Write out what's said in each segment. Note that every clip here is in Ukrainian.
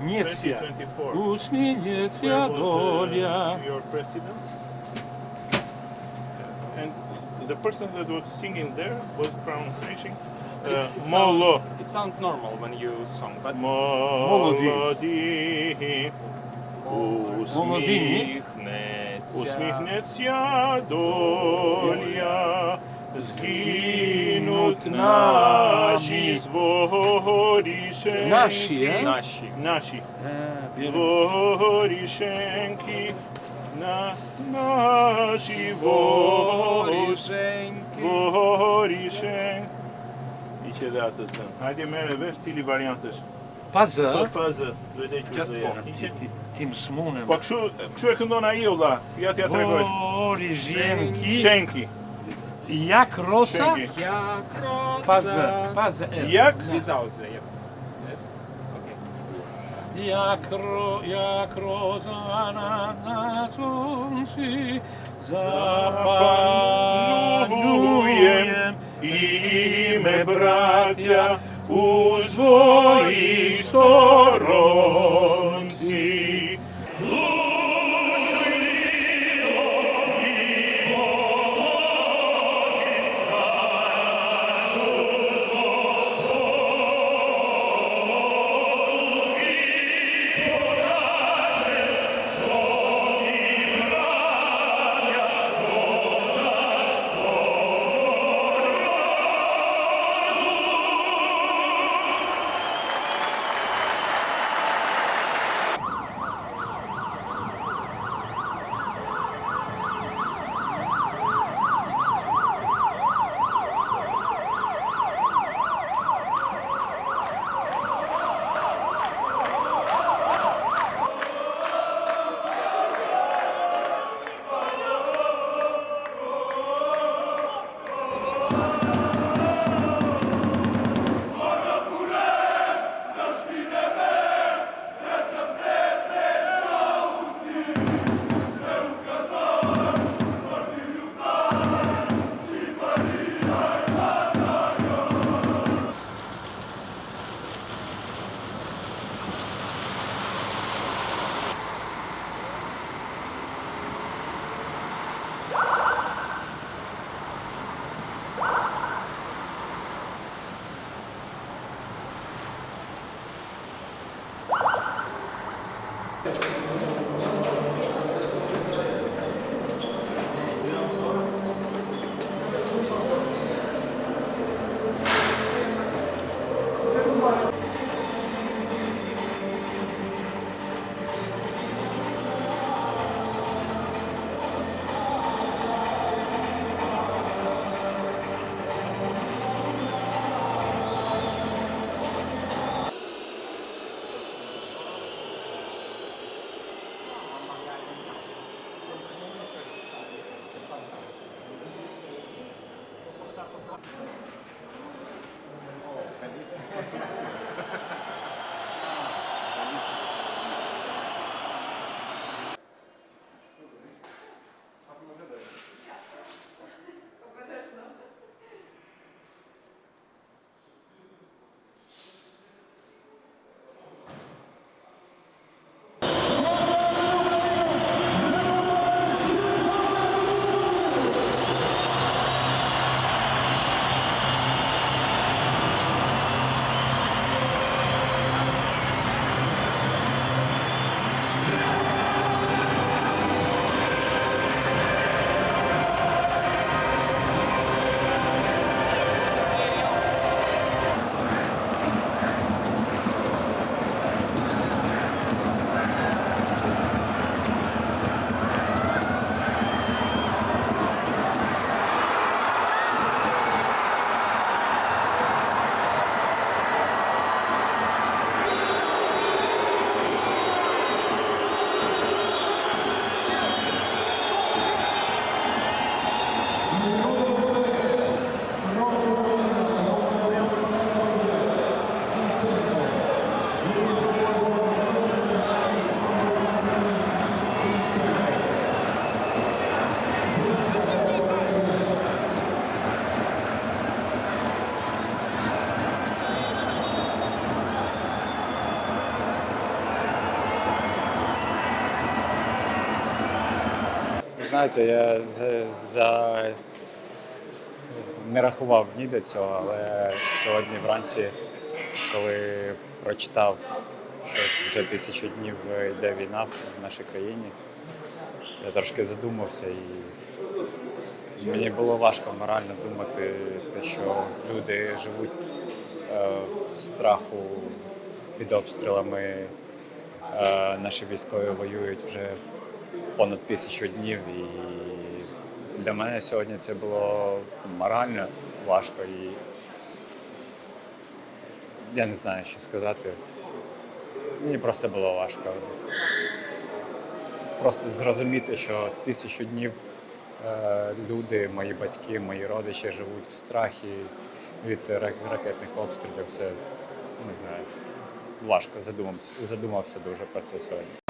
Niecja. 2024. Uśmiechnięcia Where was, dolia. uh, your president? And the person that was singing there was pronouncing uh, It's, it, Molo. sound, it sound normal when you song, but Молоді. Молоді. Усміхнеться. Усміхнеться доля, згинуть Наші зворішеньки. Наші, е? Наші. Наші. E, bir- Зворішеньки. На наші Воріженьки. vorişen. İçe dağıtılsın. Hadi merhaba, stili varyantır. Pazı. Pazı, Just Ti- Tim smunem. Bak şu, şu yakında ona iyi yolla. Fiyat yatırı koy. Orіженки. Şenki. Jak rosa? Jak rosa. Pazę, pazę. E. Jak? Without the, yeah. Yes. Okay. Jak, ro, jak rosa na, na słońcu zapanujem i my bracia u swoich stron. Знаєте, я за, за... не рахував дні до цього, але сьогодні вранці, коли прочитав, що вже тисячу днів йде війна в нашій країні, я трошки задумався і мені було важко морально думати, те, що люди живуть е, в страху під обстрілами. Е, Наші військові воюють вже понад тисячу днів, і для мене сьогодні це було морально важко і я не знаю, що сказати. Мені просто було важко. Просто зрозуміти, що тисячу днів е, люди, мої батьки, мої родичі живуть в страхі від ракетних обстрілів. Це не знаю. Важко задумався, задумався дуже про це сьогодні.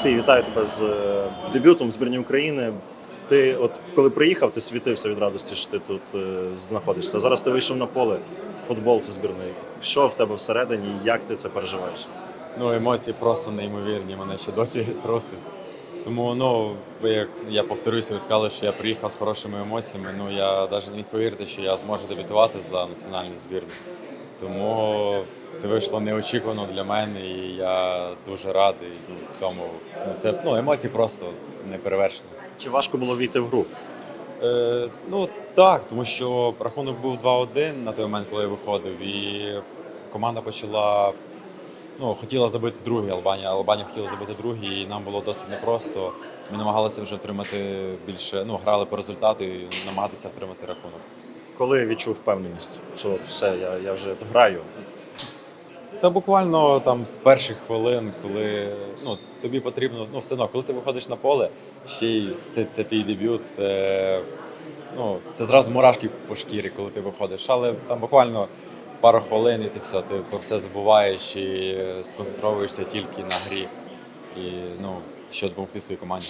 Олексій, вітаю тебе з е, дебютом збірні України. Ти, от коли приїхав, ти світився від радості, що ти тут е, знаходишся. Зараз ти вийшов на поле. футбол це збірної. Що в тебе всередині, як ти це переживаєш? Ну, емоції просто неймовірні, мене ще досі трусить. Тому, ну, як я повторюся, ви сказали, що я приїхав з хорошими емоціями. Ну, я навіть не міг повірити, що я зможу дебютувати за національну збірну. Тому це вийшло неочікувано для мене, і я дуже радий ну, цьому. Ну, це ну, емоції просто неперевершені. Чи важко було війти в гру? Е, ну так, тому що рахунок був 2-1 на той момент, коли я виходив, і команда почала. Ну, хотіла забити другий Албанія. Албанія хотіла забити другий, і нам було досить непросто. Ми намагалися вже втримати більше, ну, грали по результату і намагатися втримати рахунок. Коли відчув впевненість, що от все, я, я вже граю. Та буквально там з перших хвилин, коли ну, тобі потрібно, ну все одно, коли ти виходиш на поле, ще й це, це твій дебют, це, ну, це зразу мурашки по шкірі, коли ти виходиш. Але там буквально пару хвилин і ти все, ти про все забуваєш і сконцентровуєшся тільки на грі. І ну, що допомогти своїй команді.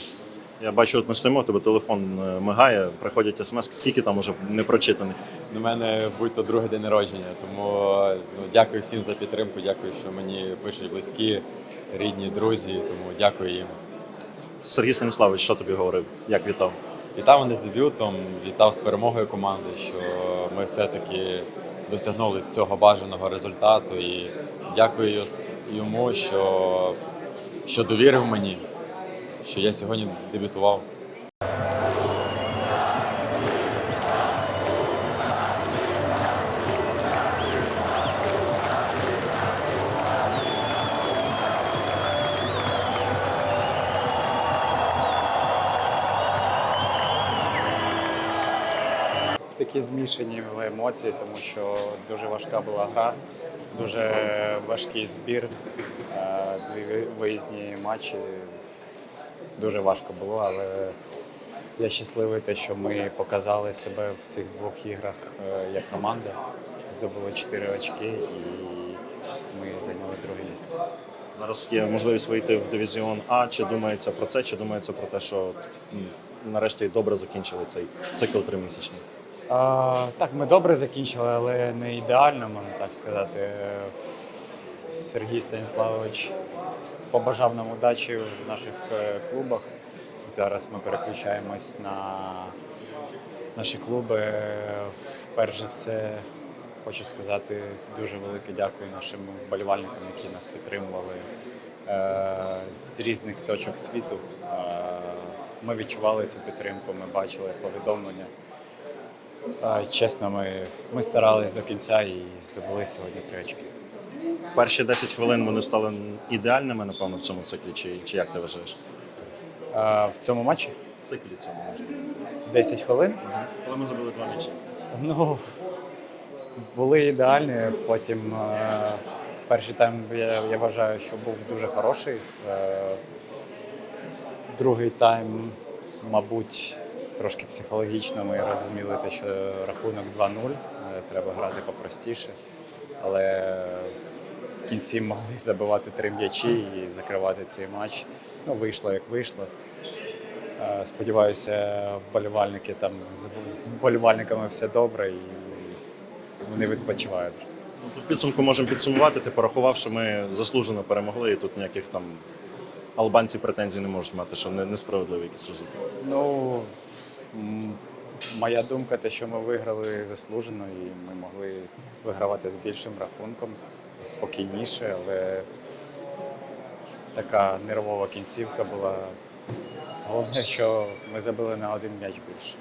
Я бачу, от ми стоїмо, тебе телефон е, мигає, приходять смс, скільки там уже непрочитаних. У мене будь-то другий день народження, тому ну, дякую всім за підтримку, дякую, що мені пишуть близькі, рідні, друзі, тому дякую їм. Сергій Станіславович, що тобі говорив? Як вітав? Вітав мене з дебютом, вітав з перемогою команди, що ми все-таки досягнули цього бажаного результату. І дякую йому, що, що довірив мені, що я сьогодні дебютував. Такі змішані емоції, тому що дуже важка була гра, дуже важкий збір. Е, виїзні матчі дуже важко було, але я щасливий, те, що ми показали себе в цих двох іграх е, як команда. Здобули 4 очки і ми зайняли друге місце. Зараз є можливість вийти в дивізіон А. Чи думається про це, чи думається про те, що нарешті добре закінчили цей цикл тримісячний? А, так, ми добре закінчили, але не ідеально, можна так сказати. Сергій Станіславович побажав нам удачі в наших е, клубах. Зараз ми переключаємось на наші клуби. Перш за все, хочу сказати дуже велике дякую нашим вболівальникам, які нас підтримували е, з різних точок світу. Е, Ми відчували цю підтримку, ми бачили повідомлення. Чесно, ми, ми старались до кінця і здобули сьогодні три очки. Перші 10 хвилин вони стали ідеальними, напевно, в цьому циклі, чи, чи як ти вважаєш? А, в цьому матчі В циклі цьому можна. 10 хвилин. Коли ми забили два м'ячі. Ну, були ідеальні. Потім е, перший тайм я, я вважаю, що був дуже хороший. Е, другий тайм, мабуть, трошки психологічно ми розуміли, те, що рахунок 2-0, е, треба грати попростіше. Але в кінці могли забивати три м'ячі і закривати цей матч. Ну, вийшло як вийшло. Е, Сподіваюся, вболівальники там з, вболівальниками все добре і вони відпочивають. Ну, в підсумку можемо підсумувати. Ти порахував, що ми заслужено перемогли, і тут ніяких там албанці претензій не можуть мати, що не, несправедливий якийсь результат. Ну, моя думка, те, що ми виграли заслужено, і ми могли вигравати з більшим рахунком, спокійніше, але така нервова кінцівка була. Головне, що ми забили на один м'яч більше.